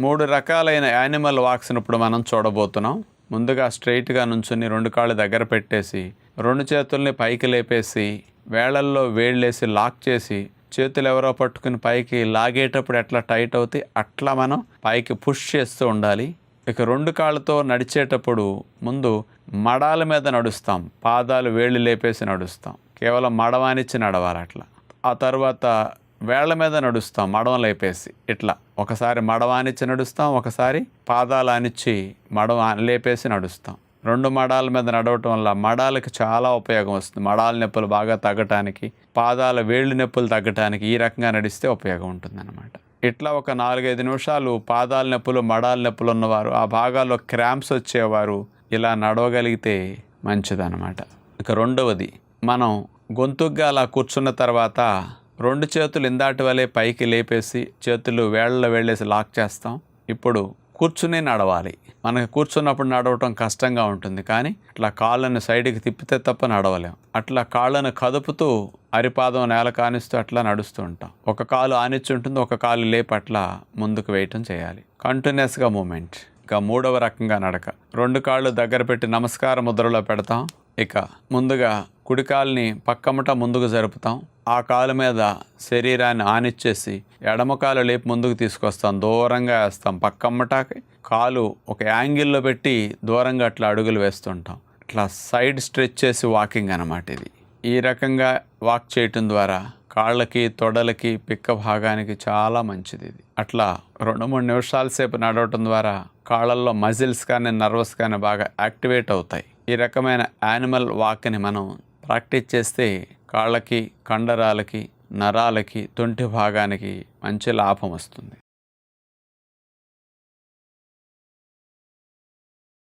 మూడు రకాలైన యానిమల్ వాక్స్ని ఇప్పుడు మనం చూడబోతున్నాం. ముందుగా స్ట్రైట్గా నుంచుని రెండు కాళ్ళు దగ్గర పెట్టేసి రెండు చేతుల్ని పైకి లేపేసి వేళల్లో వేళ్ళేసి లాక్ చేసి చేతులు ఎవరో పట్టుకుని పైకి లాగేటప్పుడు ఎట్లా టైట్ అవుతాయి అట్లా మనం పైకి పుష్ చేస్తూ ఉండాలి. ఇక రెండు కాళ్ళతో నడిచేటప్పుడు ముందు మడాల మీద నడుస్తాం. పాదాలు వేళ్ళు లేపేసి నడుస్తాం. కేవలం మడవానిచ్చి నడవాలి అట్లా ఆ తర్వాత వేళ్ళ మీద నడుస్తాం మడవం లేపేసి. ఇట్లా. ఒకసారి మడవానిచ్చి నడుస్తాం ఒకసారి పాదాలు అనిచ్చి మడవ లేపేసి నడుస్తాం. రెండు మడాల మీద నడవటం వల్ల మడాలకి చాలా ఉపయోగం వస్తుంది. మడాల నొప్పులు బాగా తగ్గటానికి పాదాల వేళ్ళు నొప్పులు తగ్గటానికి ఈ రకంగా నడిస్తే ఉపయోగం ఉంటుందన్నమాట. ఇట్లా ఒక నాలుగైదు నిమిషాలు పాదాల నొప్పులు మడాల నొప్పులు ఉన్నవారు ఆ భాగాల్లో క్రాంప్స్ వచ్చేవారు ఇలా నడవగలిగితే మంచిదన్నమాట. ఇక రెండవది మనం గొంతుగ్గా అలా కూర్చున్న తర్వాత రెండు చేతులు ఇందాటి వలె పైకి లేపేసి చేతులు వేళ్ళలో వెళ్ళేసి లాక్ చేస్తాం. ఇప్పుడు కూర్చుని నడవాలి. మనకి కూర్చున్నప్పుడు నడవటం కష్టంగా ఉంటుంది. కానీ ఇట్లా కాళ్ళను సైడ్కి తిప్పితే తప్ప నడవలేం. అట్లా కాళ్ళను కదుపుతూ అరిపాదం నేల కానిస్తూ అట్లా నడుస్తూ ఉంటాం. ఒక కాలు ఆనిచ్చి ఉంటుంది. ఒక కాలు లేపి అట్లా ముందుకు వేయటం చేయాలి. కంటిన్యూస్గా మూమెంట్ ఇక మూడవ రకంగా నడక. రెండు కాళ్ళు దగ్గర పెట్టి నమస్కార ముద్రలో పెడతాం. ఇక ముందుగా కుడికాల్ని పక్కమట ముందుకు జరుపుతాం. ఆ కాలు మీద శరీరాన్ని ఆనిచ్చేసి ఎడమ కాలు లేపి ముందుకు తీసుకొస్తాం. దూరంగా వేస్తాం. పక్కమ్మటాకి కాలు ఒక యాంగిల్లో పెట్టి దూరంగా అట్లా అడుగులు వేస్తుంటాం. ఇట్లా సైడ్ స్ట్రెచ్ చేసి వాకింగ్ అన్నమాట ఇది. ఈ రకంగా వాక్ చేయటం ద్వారా కాళ్ళకి తొడలకి పిక్క భాగానికి చాలా మంచిది ఇది. అట్లా రెండు మూడు నిమిషాల సేపు నడవటం ద్వారా కాళ్ళల్లో మజిల్స్ కానీ నర్వస్ కానీ బాగా యాక్టివేట్ అవుతాయి. ఈ రకమైన యానిమల్ వాక్ని మనం ప్రాక్టీస్ చేస్తే కాళ్ళకి కండరాలకి నరాలకి తొంటి భాగానికి మంచి లాభం వస్తుంది.